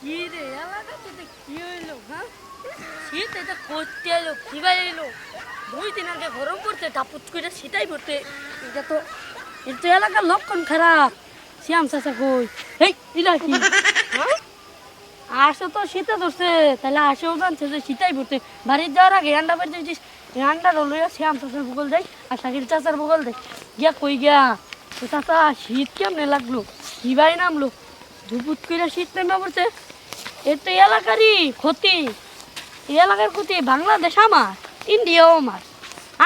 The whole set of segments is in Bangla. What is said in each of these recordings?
কি রে এলাকাতে কি হইল শীত এটা করতে এলো কি বাই এলো দুই দিন গরম পড়তে টাপুত করে এটা তো লক্ষণ খারাপ শ্যাম আসো তো শীতে ধরছে তাহলে আসেও জানছে যে শীতাই পড়তে বাড়ির যাওয়ার আগে আন্ডা বের দিয়েছিস আন্ডা রলো শ্যাম চাচার ভূগোল দেয় আর শাকিল চাচার ভূগোল দেয় গিয়া কই গিয়া তো চাচা শীত কেমনে লাগল কি বাই নামলো ধুপুত করে শীত নেমে পড়ছে এর তো এলাকারই ক্ষতি। এলাকার ক্ষতি বাংলাদেশ আমার ইন্ডিয়াও আমার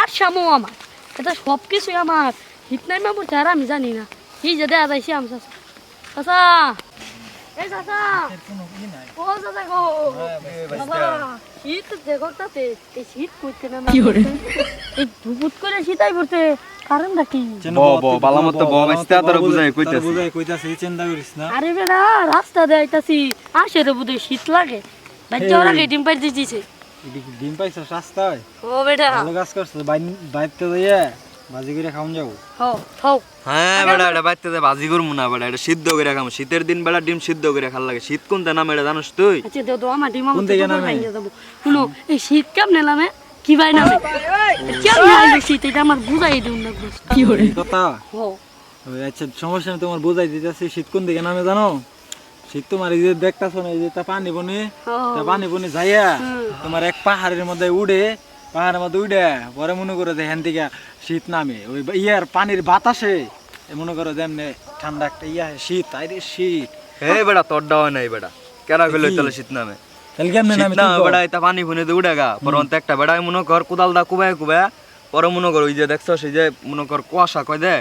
আসামও আমার। এটা সব কিছুই আমার। নেমে পড়ছে আর আমি জানি না। কি যে দেয়া যাইছি আমি চাচা। চাচা! এই চাচা! ও চাচা গো! বাবা শীত এই শীত করতে না এই ধুপুত করে শীতাই পড়তে। কারণটা কি? ব ব বালা ব বাইস্তা তোর বুঝাই কইতাছি। বুঝাই কইতাছি চিন্তা করিস না। আরে বেড়া রাস্তা দেখাইতাছি আসে রে বুধ শীত লাগে। বাচ্চারা আগে ডিম পাই দিয়েছে ডিম পাইছ রাস্তায়? ও বেটা। ভালো কাজ করছিস বাইতে যাইয়া বাজি করে খাওন যাব। হো হো হ্যাঁ বেড়া এটা বাইতে না এটা সিদ্ধ করে খাম। শীতের দিন বেড়া ডিম সিদ্ধ করে খাল লাগে। শীত কোনটা নামে এটা জানোস তুই? আচ্ছা দেও আমার ডিম আমার শুনো এই শীত কেমনে নামে? কি ভাই নামে কেমনে এটা আমার বুঝাই দিউন না কি এই কথা? আচ্ছা সমস্যা নেই তোমার বোঝাই দিতেছি শীত কোন দিকে নামে জানো? শীত তোমার এই যে দেখতেছো না এই যে তা পানি বনে? তা পানি বনে যাইয়া তোমার এক পাহাড়ের মধ্যে উড়ে পাহাড়ের মধ্যে উড়ে পরে মনে করো যে হ্যান থেকে শীত নামে। ওই ইয়ার পানির বাতাসে মনে করো যেমনি ঠান্ডা একটা ইয়া শীত আরে শীত। হে বেড়া তোর ডাওয়া নাই বেড়া। কেরা কইলো কি? তাহলে শীত নামে? তাহলে কেমনে নামে না পানি ফুনে দে উড়ে গা পরন্ত একটা বেড়াই মনে কর কোদাল দা কুবায় কুবায় পরে মনে কর ওই যে দেখছ সেই যে মনে কর কুয়াশা কয় দে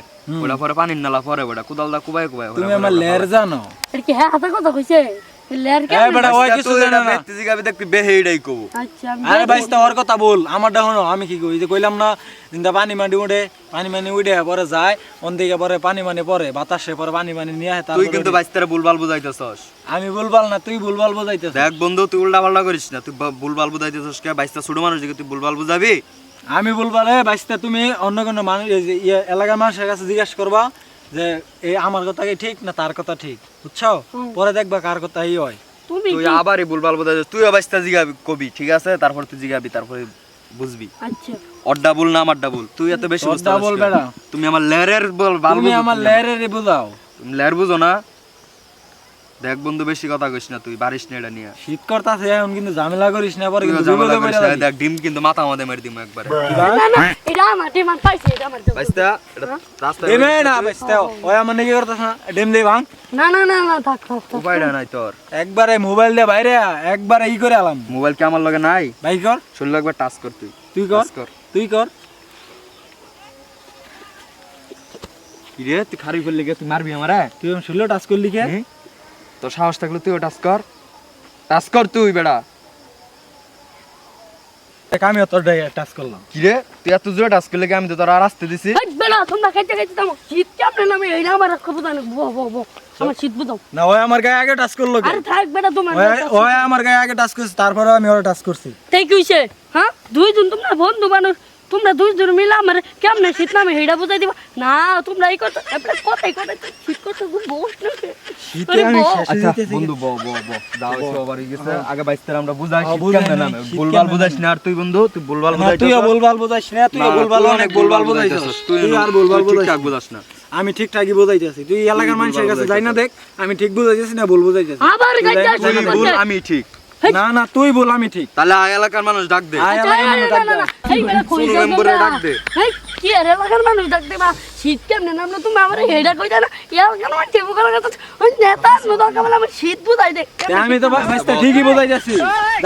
ওটা পরে পানির নালা পরে বেড়া কোদাল দা কুবায় কুবায় তুমি আমার লের জানো? কি হ্যাঁ কথা কইছে? আচ্ছা আমি কি কইলাম না পানি মাটি উঠে পানি মানি উঠে পরে যায় অন পরে পানি মানি পরে বাতাসে পরে পানি মানি নিয়ে তুই কিন্তু। বাইস্তারে বুলবাল বুঝাইতেছস। আমি না তুই ভুলবাল বোঝাইতেছ দেখ বন্ধু তুই উল্টা পাল্টা করিস না। তুই বুলবাল বুঝাইতেছস কে? বাইস্তা ছোট মানুষ তুই বুলবাল বুঝাবি? আমি ভুলবাল এ বাইসটা তুমি অন্য কোনো মানুষ এই ইয়ে এলাকার মানুষের কাছে জিজ্ঞাসা করবা যে এই আমার কথা কি ঠিক না তার কথা ঠিক? বুঝছ পরে দেখবা কার কথা এই হয়। তুমি তুই আবারই বুলবাল বুঝাইছিস তুই অবস্থা জিগাবি কবি ঠিক আছে? তারপর তুই জিগাবি তারপরে বুঝবি। আচ্ছা। অড্ডা বল না আমার ডাবল তুই এত বেশি বুঝতে পারছিস। তুমি আমার লেয়ারের বল তুমি বুঝো আমার তুমি বুঝাও। তুমি লেয়ার বুঝো না? দেখ বন্ধু বেশি কথা কইস না তুই বারিশ না এটা নিয়ে। শীত করতাছে এখন কিন্তু ঝামেলা করিস না পরে কিন্তু ঝামেলা করিস না, দেখ ডিম কিন্তু মাথা আমাদের মেরে দিমু একবারে। না না এটা আমার ডিমান্ড পাইছে এটা আমার। বাইস্তা এটা রাস্তায় দেবে না তুই- বাইসটা ওই আমার নাকি করতাছ না ডিম দে ভাঙ। না না না না থাক থাক থাক। উপায়টা নাই তোর। একবারে মোবাইল দিয়ে বাইরে একবারে ই করে আলাম। মোবাইল কি আমার লগে নাই? ভাই কর। শরীর একবার টাচ কর তুই তুই কর তুই কর। কি রে তুই খারি ফেললি গে তুই মারবি আমারে? তুই আমি শুনলো টাচ করলি কে? তোর সাহস থাকলে তুইও টাচ কর। টাচ কর তুই বেড়া। আমি তোর টাচ করলাম। কি রে? তুই এত জোরে টাচ করলে আমি তো তোর আর আসতে দিছি। এই তোমরা খাইতে খাইতে তামো শীত কেমনে নামে? এইটা আমার খবর জানো বো বো বো আমার শীত বুঝাও না ওই আমার গায়ে আগে টাচ করল কে? আরে থাক বেটা তোমার ওই- ওই আমার গায়ে আগে টাচ করছে তারপরে আমি ওরা টাচ করছি। তাই কি হইছে হ্যাঁ? দুই জন তোমরা বন্ধু মানুষ। তোমরা দুই জন মিলে আমার কেমনে শীত নামে হেডা বুঝাই দিবা? না তোমরা এই কথা আপনার কথাই কথাই শীত করতে খুব বস না আচ্ছা বন্ধু ব ব ব দাও এসে গেছে। আগে বাইস্তার আমরা বুঝাই শীত কেমনে নামে। শীত বুঝাইস না আর তুই বন্ধু? তুই বুলবাল না, বুঝাইছিস বলবাল বোঝাইস না তুইও বলবাল অনেক বলবাল বোঝাইছিস তুই তুই আর বলবাল ঠিকঠাক বুঝাস না। আমি ঠিকঠাকই বোঝাইতেছি। তুই এলাকার মানুষের কাছে যাই না দেখ আমি ঠিক বুঝাইতেছি না ভুল বুঝাইতেছি। আবার ভুল আমি ঠিক। না না তুই বল আমি ঠিক। তাহলে আয় এলাকার মানুষ ডাক দে। আয় আচ্ছা, এলাকার মানুষ না, ডাক দে। না, এই বেলা কই ষোলো যাও নম্বরে তোমরা? ডাক দে। এই, কি আর এলাকার মানুষ ডাক দে শীত কেমনে নামলো তুমি আমার? হেডা কই জানা এলাকার মানুষ টেবু করার কথা ওই নেতা নো দরকার বলে আমার শীত বুঝাই দে। আমি তো ভাইস্তা ঠিকই বোঝাইতেছি।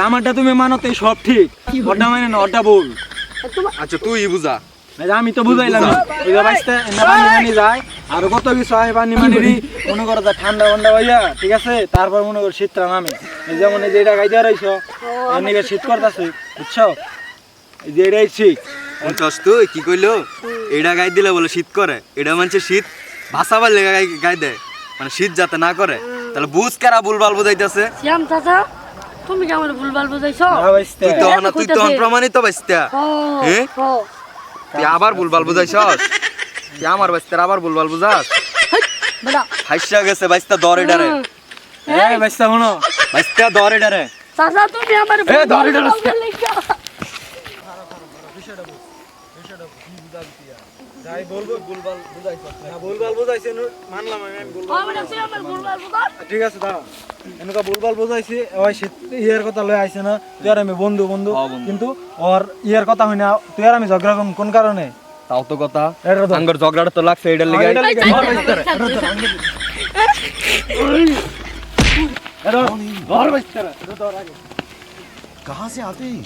আমারটা তুমি মানো তুই সব ঠিক। ওটা মানে না ওটা বল আচ্ছা তুই বুঝা। আমি তো বুঝাইলাম মানি যায় আর কত কিছু হয় পানি মানি মনে করো ঠান্ডা ঠান্ডা হইয়া ঠিক আছে? তারপর মনে করো শীতটা নামে। এই যেমন এই যে এটা গাইতে শীত করতেছে বুঝছ? যে এটাই বুঝছস তুই কি কইলো? এটা গাই দিলে বলে শীত করে। এটা মানছে শীত। ভাষা পারলে গাই গাই দেয়। মানে শীত যাতে না করে। তাহলে বুঝ কারা বুলবাল বুঝাইতেছে? শ্যাম চাচা তুমি কি আমার ভুলভাল বুঝাইছো? তুই তো না তুই তো প্রমাণিত বাইস্তা? ও তুই আবার বুলবাল বুঝাইছস? তুই আমার বাইস্তার আবার বুলবাল বুঝাস? হাইসা গেছে বাইস্তা দর হুম। এই বাইস্তা শুনো বাইস্তা ধর এটা রে চাচা তুমি আমার এ, এটা ভুল রাস্তা। লেখা। যাই বলবো ভুলভাল বুঝাইছ না ভুলভাল বুঝাইছে নু- মানলাম আমি আমি ভুলভাল আমার কাছে আমার ভুল বলবো তো। ঠিক আছে দাঁড়া এনেকা ভুলভাল বুঝাইছি ওই সে ইয়ের কথা লই আইছে না তুই আর আমি বন্ধু বন্ধু হ্যাঁ, বন্ধু। কিন্তু ওর ইয়ের কথা হই না তুই আর আমি ঝগড়া করুম কোন কারণে তাও তো কথা এটা ধর। আঙ্গর ঝগড়াটা তো লাগছে এটার লিগে এটার লিগে ধর বাইস্তা রে। এটা ধর। ধর বাইস্তা রে। এটা ধর আগে। कहाँ से आते हैं